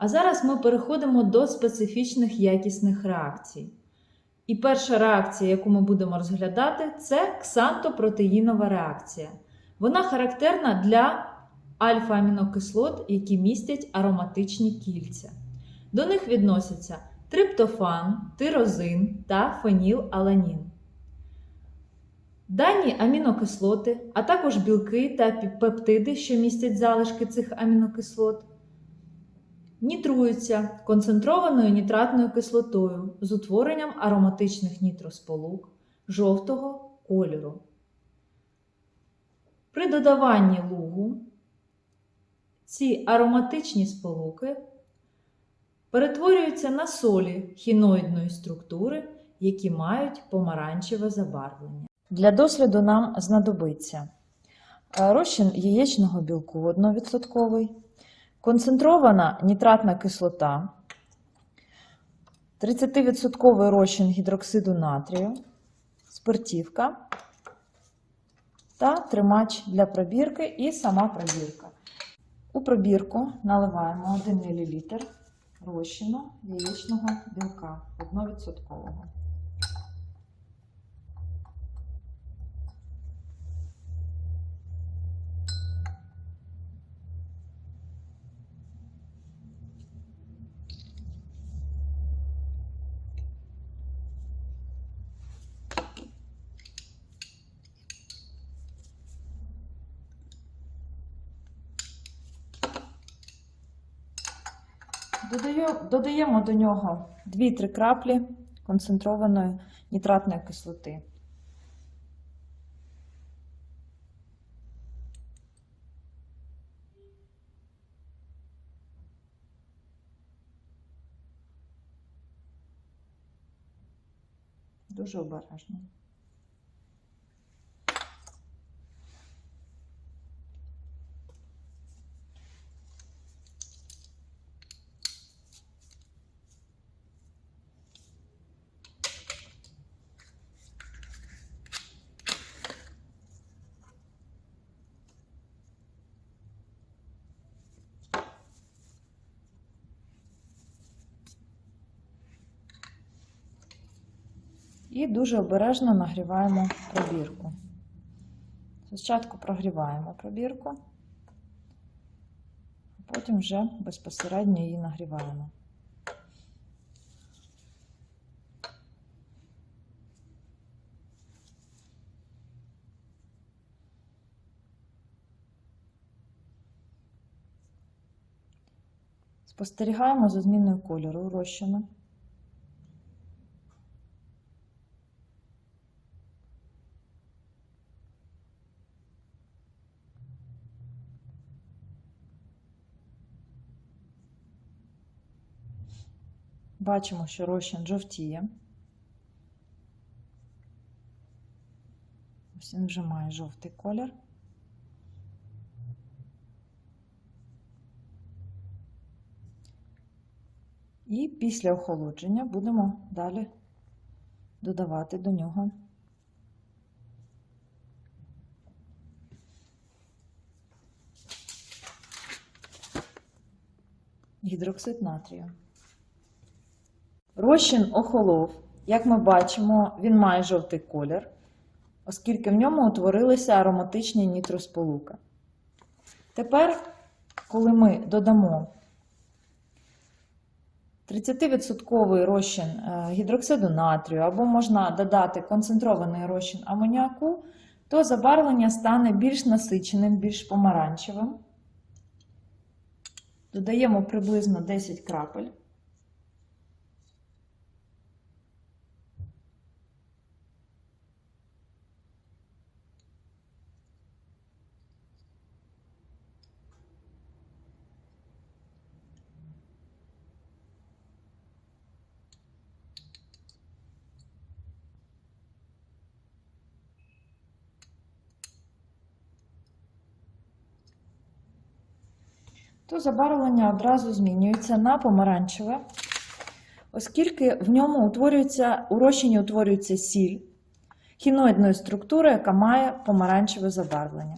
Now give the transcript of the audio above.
А зараз ми переходимо до специфічних якісних реакцій. І перша реакція, яку ми будемо розглядати, це ксантопротеїнова реакція. Вона характерна для альфа-амінокислот, які містять ароматичні кільця. До них відносяться триптофан, тирозин та фенілаланін. Дані амінокислоти, а також білки та пептиди, що містять залишки цих амінокислот, нітруються концентрованою нітратною кислотою з утворенням ароматичних нітросполук жовтого кольору. При додаванні лугу ці ароматичні сполуки перетворюються на солі хіноїдної структури, які мають помаранчеве забарвлення. Для досліду нам знадобиться е, розчин яєчного білку 1%, концентрована нітратна кислота, 30% розчин гідроксиду натрію, спиртівка та тримач для пробірки і сама пробірка. У пробірку наливаємо 1 мл розчину яєчного білка 1%. Додаємо до нього 2-3 краплі концентрованої нітратної кислоти. Дуже обережно. І дуже обережно нагріваємо пробірку. Спочатку прогріваємо пробірку, а потім вже безпосередньо її нагріваємо. Спостерігаємо за зміною кольору розчину. Бачимо, що розчин жовтіє. Ось він вже має жовтий колір. І після охолодження будемо далі додавати до нього гідроксид натрію. Розчин охолов. Як ми бачимо, він має жовтий колір, оскільки в ньому утворилися ароматичні нітросполуки. Тепер, коли ми додамо 30% розчин е, гідроксиду натрію, або можна додати концентрований розчин амоніаку, то забарвлення стане більш насиченим, більш помаранчевим. Додаємо приблизно 10 крапель. То забарвлення одразу змінюється на помаранчеве, оскільки в ньому утворюється, у розчині утворюється сіль хіноїдної структури, яка має помаранчеве забарвлення.